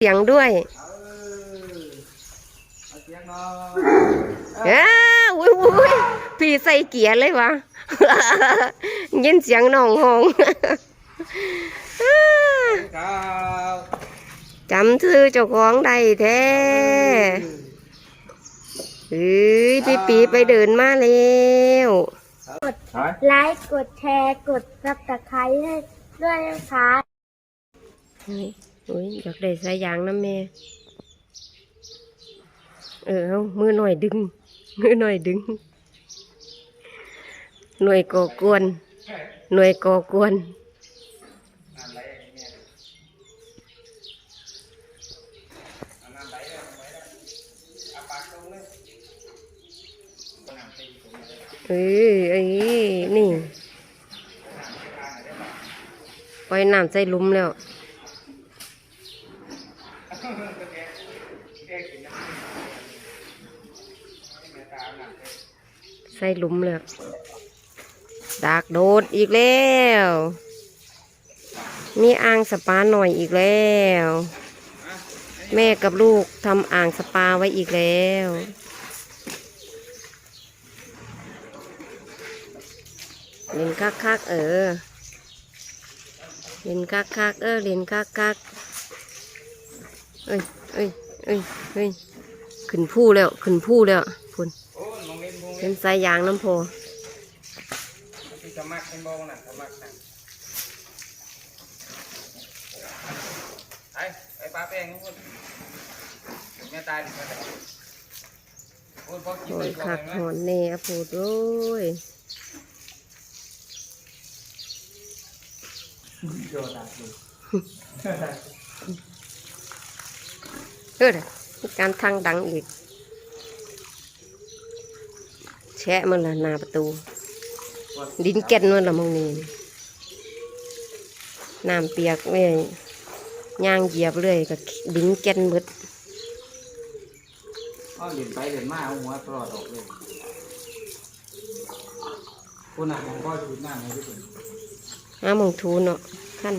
เสียงด้วยเอาเสียงหน่อยอ้าอุ้ยอุ้ยพี่ใส่เกียร์เลยวะยินเสียงน้องห้องอ้าครับจำชื่อเจ้าของได้แท้เอ้ยพี่ปีไปเดินมาแล้วเฮ้ยไลค์กดแชร์กดซับสไครต์ให้ด้วยนะคะ อุ้ยอยากได้สายยางนะแม่ เออเอามือหน่อยดึง มือหน่อยดึง หน่วยก่อกวน หน่วยก่อกวนเอ้ยเอ้ยนี่ ปล่อยน้ำใส่ลุมแล้ว ใส่หลุมแล้วดากโดดอีกแล้ว มีอ่างสปาหน่อยอีกแล้ว แม่กับลูกทำอ่างสปาไว้อีกแล้วเล่นคักคักๆเออเล่นคักคักๆเออเล่นคักคักๆเอ้ยเอ้ยเอ้ยเอ้ยขึ้นผู้แล้ว ขึ้นผู้แล้ว เป็นนสายยางน้ำโพที่จะมักเป็นบองน่ะจะมักน่ะไปไปปลาแป้งทุกคนแม่ตายดิแม่ตายโอ้ยพอกินหอไปนบอกคักเลยหนะอนแน่อะพูดโอ้ยโดดดักดูเออเด้อมีการทางดังอีก แชะมันละหน้าประตู ดินแก่นมันละมองนี่น้ำเปียกเลยย่างเหยียบเลยกับดินแก่นหมดอ้อเดินไปเดินมาเอาหัวตลอดออกเลยคุณน่ะผมก็ชุดหน้าให้ทุกคนหาหมองทูนเนาะขั้น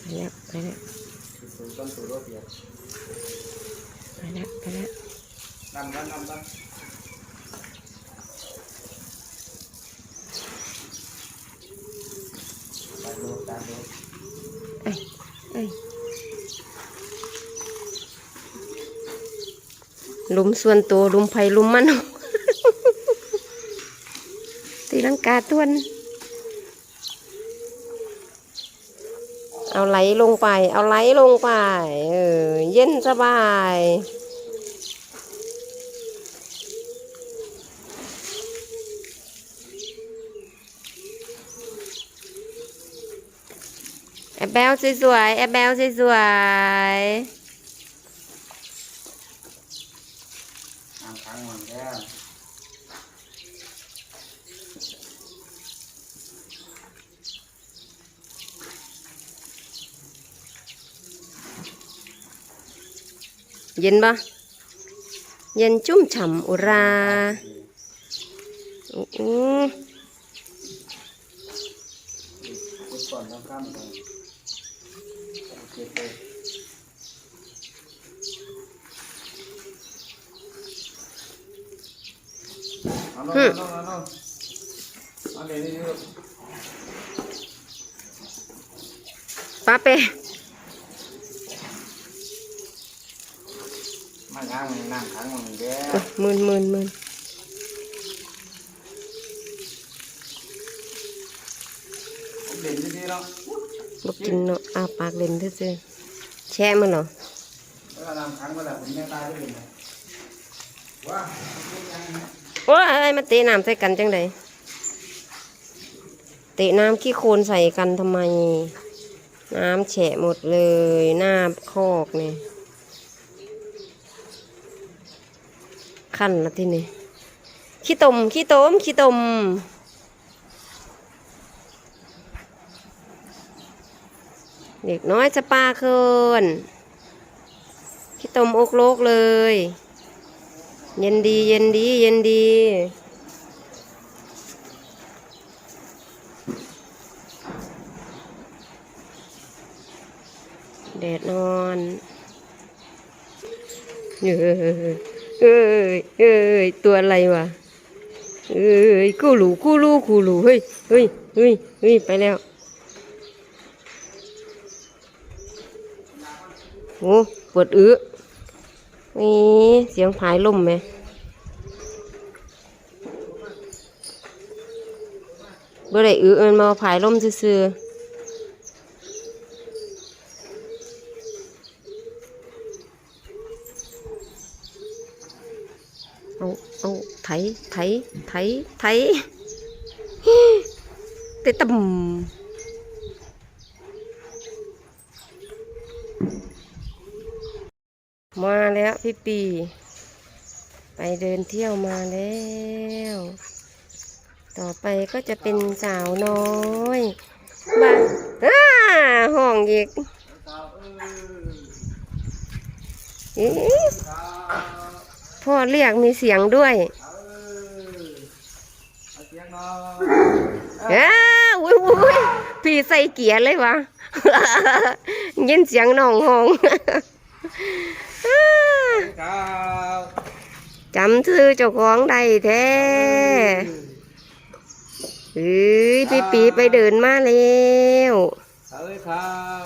ไปแล้วไปแล้วสูต้นสูรถเปียกไปแล้วไปแล้วนำกันนำกันตาโดดตาโดด เอ้ยเอ้ยลุมส่วนตัวลุมไผ่ลุมมันตีลังกาตวน เอาไหลลงไป เอาไหลลงไป เออ เย็นสบาย แอบแบลสวยๆแอบแบลสวยอ่างค้างมันแก้วๆเย็นปะเย็นชุ่มฉ่ำอุราอู้อู้ กดก่อนแล้วข้ามก่อนโอเบอกกินเนาะอาปากเล่นเซื่อๆแช่มันเหรอแล้วก็นั่งค้างมาแล้วผมแม่ตายได้เลยว้าโอ้ยอะไรมาเตะน้ำใส่กันจังไดเตะน้ำขี้โคลนใส่กันทำไม น้ำแฉะหมดเลยหน้าคอกเนี่ยขั้นละที่นี่ขี้ตมขี้ตมขี้ตม เด็กน้อยจะปาเคินขี้ตมอกโลกเลย เย็นดีเย็นดีเย็นดี แดดนอนเอ้ยเอ้ยเอ้ยตัวอะไรวะเอ้ยกูหลูกูลูกูหลูเฮ้ยเฮ้ยเฮ้ยเฮ้ยไปแล้ว โอ้ปวดอื้อนี่เสียงผายลมไหมเมื่อไรอื้อมันมาผายลมซื่อเอาเอาไถไถไถไถเตะต่ำ มาแล้วพี่ปี ไปเดินเที่ยวมาแล้ว ต่อไปก็จะเป็นสาวน้อยบ้านอ้าห้องอีกพ่อเรียกมีเสียงด้วยเอ้าอุ้ยอุ้ยพี่ใส่เกียร์เลยวะยินเสียงน้องห้อง อ้าครับจำชื่อเจ้าของได้แท้เอ้ยพี่ปีไปเดินมาแล้วเอ้ยครับ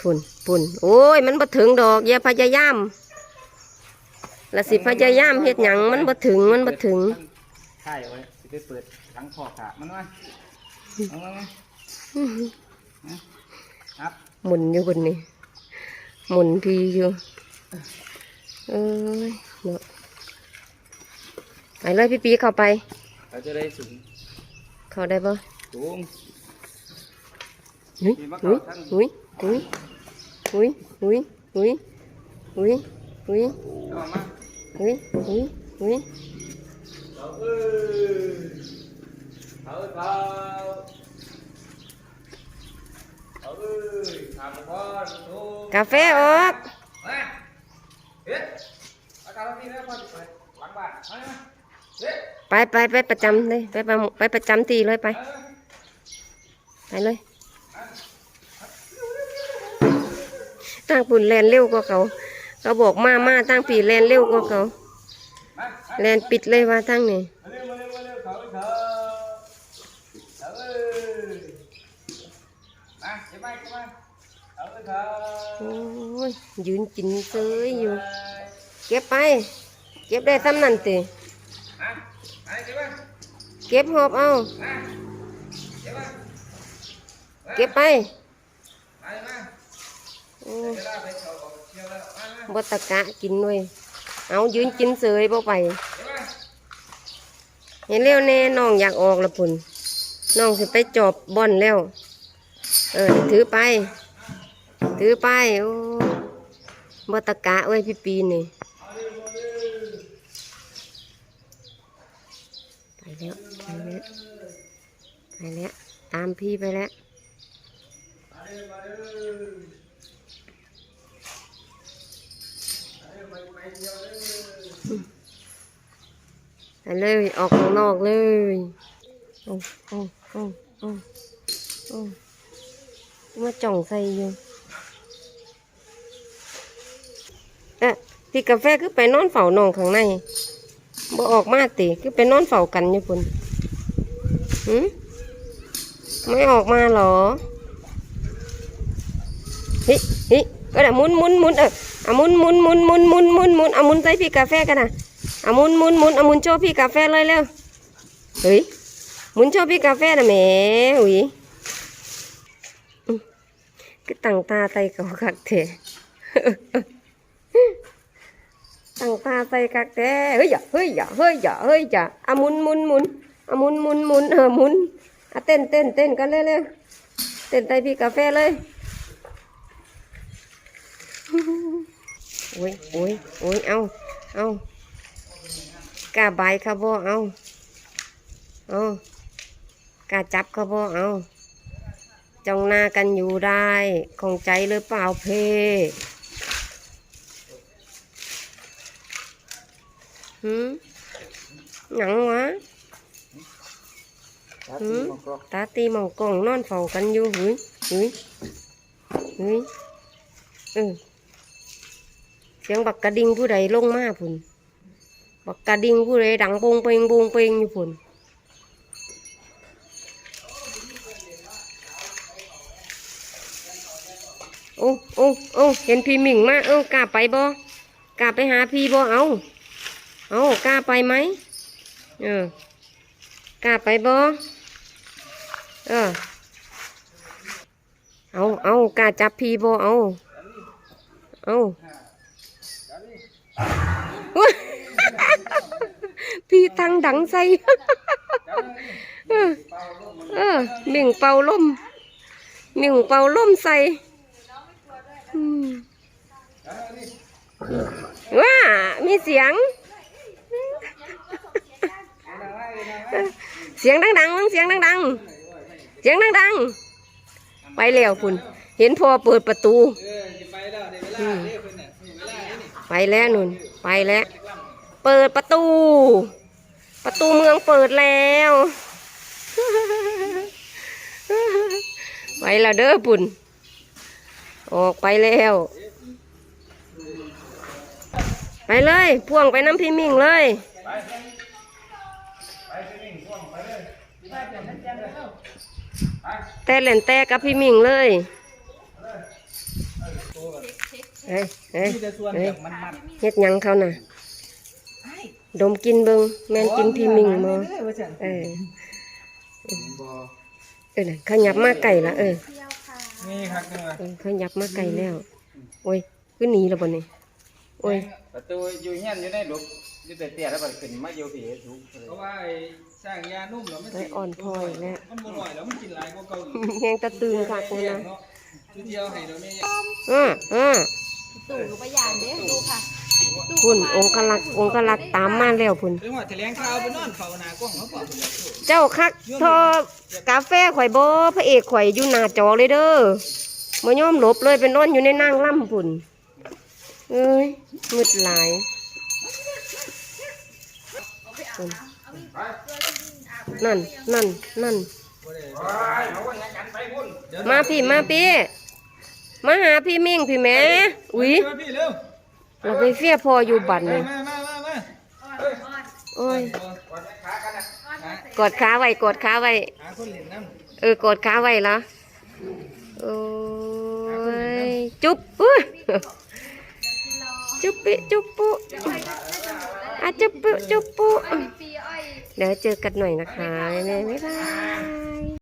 พุ่นพุ่นโอ้ย มันบ่ถึงดอกอย่าพยายามละสิพยายามเฮ็ดหยังมันบ่ถึงมันบ่ถึงใช่เอาไว้สิไปเปิดทั้งคอขามันมาเอามามาครับหมุนอยู่บนนี้ หมุนทีอยู่เอ้ยเนาะไปเลยพี่ปีเข้าไปเราจะได้สูงเข้าได้ปะสูงหุยหุยหุยหุยหุยหุยหุยหุยหุยเอามาหุยหุยหุยเอาเอ้ยเอาเอ้ยครับเอาเอ้ยทำพ่อโต กาแฟออกมาเฮ็ดเอาการนี้นะพ่อจะเปิดหลังบ้านมามาเฮ็ดไปไปไปประจำเลยไปไปไปประจำที่เลยไปเอาไปเลยตั้งปุ่นแลนเร็วกว่าเขา เขาบอกมามาตั้งปีแลนเร็วกว่าเขามาแลนปิดเลยว่าตั้งนี่ โอ้ยยืนกินเซยอยู่ เก็บไป เก็บได้ซ้ำนั่นติเก็บไปเก็บหอบเอา เก็บไปบไปไปมาโอ้เวลาไปเขาบอกเที่ยวแล้วมามาบตะกะกินด้วยเอายืนกินเสยบ่ไปเก็บไปเห็นเร็วแน่น้องอยากออกละพุ่นน้องสิไปจอบบอนแล้ว เออ ถือไป ถือไป โอ้บตะกะเว้ยพี่ปีนี่ไปแล้วไปแล้วไปแล้ว ตามพี่ไปแล้วไปเลยออกข้างนอกเลย โอ้โอ้โอ้โอ้โอ้ มาจ่องใส่อยู่เอ๊ะพี่กาแฟคือไปนอนเฝ้าน้องข้างในบ่ออกมาติคือไปนอนเฝ้ากันอยู่พุ่นหืมไม่ออกมาหรอฮิฮิก็ได้มุนมุนมุนเออเอามุนมุนมุนมุนมุนมุนมุนเอามุนใส่พี่กาแฟกันนะเอามุนมุนมุนเอามุนโชว์พี่กาแฟเลยเร็วเฮ้ยมุนโชว์พี่กาแฟนะแหมหุย ก็ตั้งตาใส่เขาคักเถอะตั้งตาใส่กักแต่เฮ้ยอย่าเฮ้ยอย่าเฮ้ยอย่าเฮ้ยอย่าอะหมุนหมุนหมุนอะหมุนหมุนหมุนเออหมุนอะเต้นเต้นเต้นกันเลยเลยเต้นใส่พี่กาแฟเลยโอ้ยโอ้ยโอ้ยเอาเอากล้าบายเขาบ่เอาเอากาจับเขาบ่เอา จ้องหน้ากันอยู่ได้ของใจหรือเปล่าเพหืมหยังวะครับที่มตาตีมองกล่องนอนเฝ้ากันอยู่หุยหุยเฮ้ยเออเสียงบักกระดิ่งผู้ใดลงมาพุ่นบักกระดิ่งผู้ใดดังโปงเปงโปงเปงอยู่พุ่น อ้โอ้โอ้เห็นพี่หมิงมาเอ้ากล้าไปบ่กล้าไปหาพี่บ่เอาเอากล้าไปไหมเออกล้าไปบ่เออเอาเอากล้าจับพี่บ่เอาเอาพี่ตังดังใส่เออเออหมิ่งเป่าลมหมิ่งเป่าลมใส่ ว้ามีเสียง เสียงดังๆมั้งเสียงดังๆเสียงดังๆไปแล้วคุณเห็นพอเปิดประตูไปแล้วเดี๋ยวเวลาเรียกเพิ่นน่ะเวลานี่นี่ไปแล้วนุ่นไปแล้ว เปิดประตู ประตูเมืองเปิดแล้วไปแล้วเด้อปุ่น ออกไปแล้ว ไปเลย พ่วงไปน้ำพี่มิ่งเลย แต่เล่นแต่กับพี่มิ่งเลยเฮ้ยเฮ้ยเฮ้ยเฮ็ดยังเขาน่ะ ดมกินเบิงแม่นกินพี่มิงมอเออเออขยับมาไก่ละเออ นี่ครับนี่ว่าเออเขายับมาไก่แล้ว โอ้ยคือหนีแล้วบ่นี่โอ้ยประตูอยู่เฮียนอยู่ในหลุกอยู่แต่เตี้ยแล้วมันขึ้นมาอยู่พี่สูงเลยเพราะว่าไอ้สร้างยานุ่มแล้วมันไปอ่อนพลอยแล้วมันบ่ร่อยแล้วมันกินหลายกว่าเก่าอีกแหงตะตึงค่ะกูนะเนาะชุดเดียวให้เราเนี่ยอ่าอ่า ตู่กับประหยานเด้ดูค่ะ พุ่นองค์กลักษ์องคลักตามมาแล้วพุ่นถึงว่าแถลงข่าวไปนอนเฝ้าหน้ากล้องเขาบอกเจ้าคักทอกาแฟข่อยบ่พระเอกข่อยอยู่หน้าจอเลยเด้อบ่ยอมหลบเลยเป็นนอนอยู่ในนางล่ำพุ่นเอ้ยมืดหลายนั่นนั่นนั่นมาพี่มาพี่มาหาพี่มิ่งพี่แม่อุ้ย เร็วเราไปเฟียพออยู่บัตรมาเลยมามามามาโอ้ยหากดขาไว้กดขาไว้หาคนเล่นน้เออกดขาไว้ละโอ้ย จุ๊บอุ้ยจุ๊บปิจุ๊บปุ๊อะจุ๊บปุ๊จุ๊บปุ๊ปีอ้อยเดี๋ยวเจอกันหน่อยนะคะบ๊ายบาย